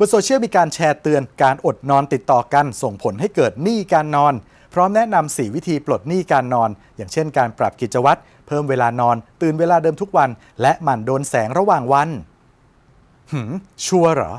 บนโซเชียลมีการแชร์เตือนการอดนอนติดต่อกัน ส่งผลให้เกิดหนี้การนอน พร้อมแนะนำ 4 วิธีปลดหนี้การนอน อย่างเช่นการปรับกิจวัตร เพิ่มเวลานอน ตื่นเวลาเดิมทุกวัน และหมั่นโดนแสงระหว่างวัน หืม ชัวร์เหรอ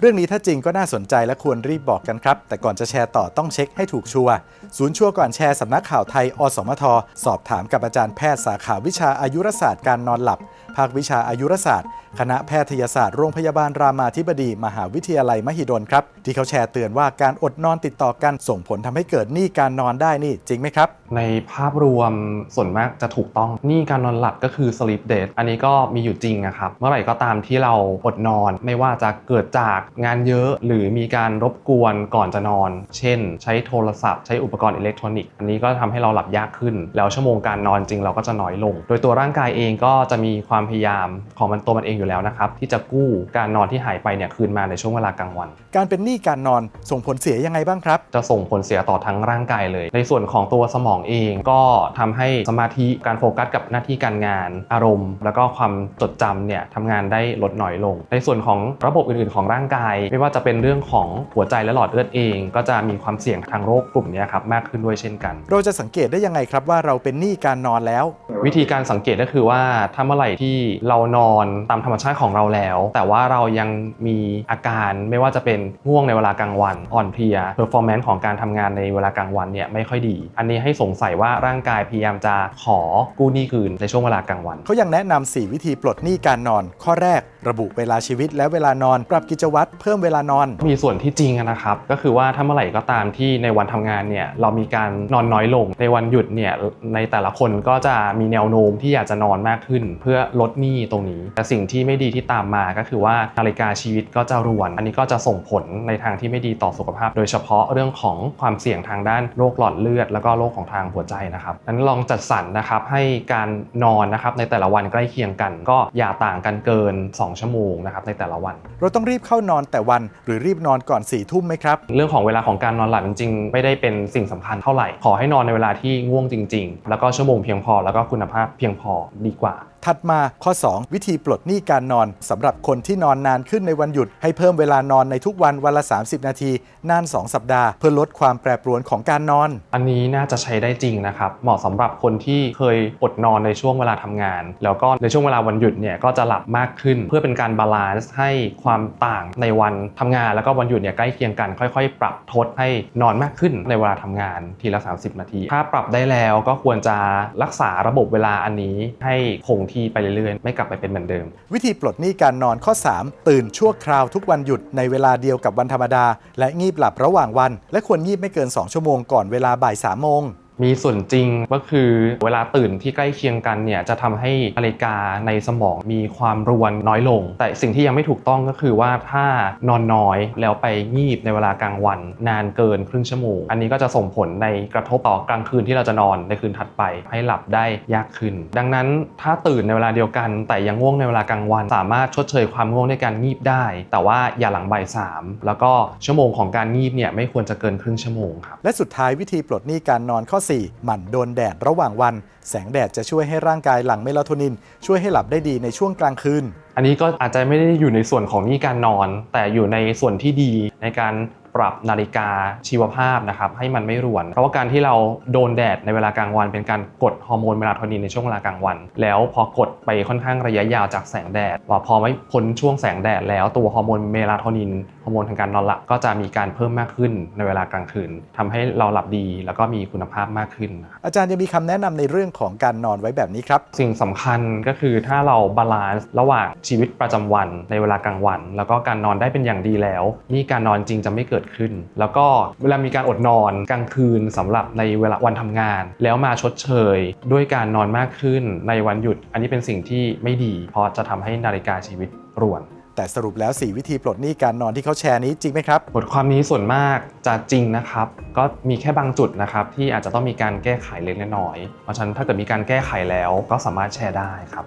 เรื่องนี้ถ้าจริงก็น่าสนใจและควรรีบบอกกันครับ แต่ก่อนจะแชร์ต่อต้องเช็คให้ถูกชัวร์ศูนย์ชัวร์ก่อนแชร์สำนักข่าวไทย อสมท สอบถามกับอาจารย์แพทย์สาขาวิชาอายุรศาสตร์การนอนหลับ ภาควิชาอายุรศาสตร์ คณะแพทยศาสตร์โรงพยาบาลรามาธิบดีมหาวิทยาลัยมหิดลครับ ที่เขาแชร์เตือนว่าการอดนอนติดต่อกันส่งผลทำให้เกิดหนี้การนอนได้นี่จริงไหมครับ ในภาพรวมส่วนมากจะถูกต้องหนี่การนอนหลับก็คือ sleep debt อันนี้ก็มีอยู่จริงนะครับ เมื่อไหร่ก็ตามที่เราอดนอน ไม่ว่าจะเกิดจากงานเยอะหรือมีการรบกวนก่อนจะนอน เช่น ใช้โทรศัพท์ใช้อุปกรณ์อิเล็กทรอนิกส์อันนี้ก็ทำให้เราหลับยากขึ้น แล้วชั่วโมงการนอนจริงเราก็จะน้อยลง โดยตัวร่างกายเองก็จะมีความพยายามของมันตัวมันเองอยู่แล้วนะครับที่จะกู้การนอนที่หายไปเนี่ยคืนมาในช่วงเวลากลางวัน การเป็นหนี้การนอนส่งผลเสียยังไงบ้างครับ จะส่งผลเสียต่อทั้งร่างกายเลย ในส่วนของตัวสมองเองก็ทำให้สมาธิการโฟกัสกับหน้าที่การงาน อารมณ์ แล้วก็ความจดจำเนี่ยทำงานได้ลดน้อยลง ในส่วนของระบบอื่นๆ ของร่างกาย ไม่ว่าจะเป็นเรื่องของหัวใจและหลอดเลือดเอง ก็จะมีความเสี่ยงทางโรคกลุ่มเนี้ยครับมากขึ้นด้วยเช่นกัน เราจะสังเกตได้ยังไงครับว่าเราเป็นหนี้การนอนแล้ว วิธีการสังเกตก็คือว่าถ้าเมื่อไหร่ที่เรานอนตามธรรมชาติของเราแล้ว แต่ว่าเรายังมีอาการไม่ว่าจะเป็นง่วงในเวลากลางวัน อ่อนเพลีย performance ของการทำงานในเวลากลางวันเนี่ยไม่ค่อยดี อันนี้ให้สงสัยว่าร่างกายพยายามจะขอกู้หนี้คืนในช่วงเวลากลางวัน เขายังแนะนำ4วิธีปลดหนี้การนอน ข้อแรกระบุเวลาชีวิตและเวลานอน ปรับกิจวัตรเพิ่มเวลานอน มีส่วนที่จริงอะนะครับ ก็คือว่าถ้าเมื่อไหร่ก็ตามที่ในวันทำงานเนี่ยเรามีการนอนน้อยลง ในวันหยุดเนี่ยในแต่ละคนก็จะมีแนวโน้มที่อยากจะนอนมากขึ้น เพื่อลดหนี้ตรงนี้ แต่สิ่งที่ไม่ดีที่ตามมาก็คือว่านาฬิกาชีวิตก็จะรวน อันนี้ก็จะส่งผลในทางที่ไม่ดีต่อสุขภาพ โดยเฉพาะเรื่องของความเสี่ยงทางด้านโรคหลอดเลือด แล้วก็โรคของทางหัวใจนะครับนั้นลองจัดสรรนะครับให้การนอนนะครับในแต่ละวันใกล้เคียงกัน ก็อย่าต่างกันเกิน 2 ชั่วโมงนะครับในแต่ละวัน เราต้องรีบเข้านอนแต่วันหรือรีบนอนก่อน4ี่ทุ่มไหมครับ เรื่องของเวลาของการนอนหลับจริงๆ ไม่ได้เป็นสิ่งสำคัญเท่าไหร่ ขอให้นอนในเวลาที่ง่วงจริง ๆ แล้วก็ชั่วโมงเพียงพอแล้วก็คุณภาพเพียงพอดีกว่า ถัดมาข้อ 2 วิธีปลดหนี้การนอนสำหรับคนที่นอนนานขึ้นในวันหยุด ให้เพิ่มเวลานอนในทุกวันวันละ 30 นาที นาน 2 สัปดาห์ เพื่อลดความแปรปรวนของการนอน อันนี้น่าจะใช้ได้จริงนะครับ เหมาะสำหรับคนที่เคยอดนอนในช่วงเวลาทำงาน แล้วก็ในช่วงเวลาวันหยุดเนี่ยก็จะหลับมากขึ้น เพื่อเป็นการบาลานซ์ให้ความต่างในวันทำงาน แล้วก็วันหยุดเนี่ยใกล้เคียงกัน ค่อย ๆ ปรับทดให้นอนมากขึ้นในเวลาทำงานทีละ 30 นาที ถ้าปรับได้แล้วก็ควรจะรักษาระบบเวลาอันนี้ให้คงที่ไปเรื่อยๆ ไม่กลับไปเป็นเหมือนเดิม วิธีปลดหนี้การนอนข้อ 3 ตื่นชั่วคราวทุกวันหยุดในเวลาเดียวกับวันธรรมดา และงีบหลับระหว่างวัน และควรงีบไม่เกิน 2 ชั่วโมงก่อนเวลาบ่าย3โมง มีส่วนจริงก็คือเวลาตื่นที่ใกล้เคียงกันเนี่ยจะทำให้นาฬิกาในสมองมีความรวนน้อยลง แต่สิ่งที่ยังไม่ถูกต้องก็คือว่าถ้านอนน้อยแล้วไปงีบในเวลากลางวัน นานเกินครึ่งชั่วโมง อันนี้ก็จะส่งผลในกระทบต่อกลางคืนที่เราจะนอนในคืนถัดไป ให้หลับได้ยากขึ้น ดังนั้นถ้าตื่นในเวลาเดียวกัน แต่ยังง่วงในเวลากลางวัน สามารถชดเชยความง่วงด้วยการงีบได้ แต่ว่าอย่าหลังบ่ายสามแล้วก็ชั่วโมงของการงีบเนี่ยไม่ควรจะเกินครึ่งชั่วโมงครับและสุดท้ายวิธีปลดหนี้การนอนข้อ4 หมั่นโดนแดดระหว่างวัน แสงแดดจะช่วยให้ร่างกายหลั่งเมลาโทนิน ช่วยให้หลับได้ดีในช่วงกลางคืน อันนี้ก็อาจจะไม่ได้อยู่ในส่วนของนี่การนอน แต่อยู่ในส่วนที่ดีในการ ปรับนาฬิกาชีวภาพนะครับให้มันไม่รวน เพราะว่าการที่เราโดนแดดในเวลากลางวัน เป็นการกดฮอร์โมนเมลาโทนินในช่วงเวลากลางวัน แล้วพอกดไปค่อนข้างระยะยาวจากแสงแดดว่าพอไม่พ้นช่วงแสงแดดแล้วตัวฮอร์โมนเมลาโทนินฮอร์โมนทางการนอนหลับก็จะมีการเพิ่มมากขึ้นในเวลากลางคืนทำให้เราหลับดีแล้วก็มีคุณภาพมากขึ้นนะครับอาจารย์ยังมีคำแนะนำในเรื่องของการนอนไว้แบบนี้ครับ สิ่งสำคัญก็คือถ้าเราบาลานซ์ระหว่างชีวิตประจำวันในเวลากลางวัน แล้วก็การนอนได้เป็นอย่างดีแล้ว นี่การนอนจริงจะไม่เกิดขึ้น แล้วก็เวลามีการอดนอนกลางคืนสำหรับในเวลาวันทำงาน แล้วมาชดเชย ด้วยการนอนมากขึ้นในวันหยุด อันนี้เป็นสิ่งที่ไม่ดี เพราะจะทำให้นาฬิกาชีวิตรวนแต่สรุปแล้ว 4 วิธีปลดหนี้การนอนที่เขาแชร์นี้จริงไหมครับ บทความนี้ส่วนมากจะจริงนะครับ ก็มีแค่บางจุดนะครับที่อาจจะต้องมีการแก้ไขเล็กน้อย เพราะฉะนั้นถ้าเกิดมีการแก้ไขแล้วก็สามารถแชร์ได้ครับ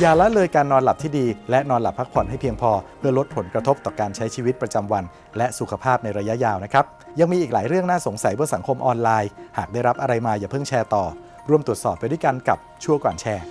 อย่าละเลยการนอนหลับที่ดี และนอนหลับพักผ่อนให้เพียงพอ เพื่อลดผลกระทบต่อการใช้ชีวิตประจำวัน และสุขภาพในระยะยาวนะครับ ยังมีอีกหลายเรื่องน่าสงสัยบนสังคมออนไลน์ หากได้รับอะไรมาอย่าเพิ่งแชร์ต่อ ร่วมตรวจสอบไปด้วยกันกับชั่วก่อนแชร์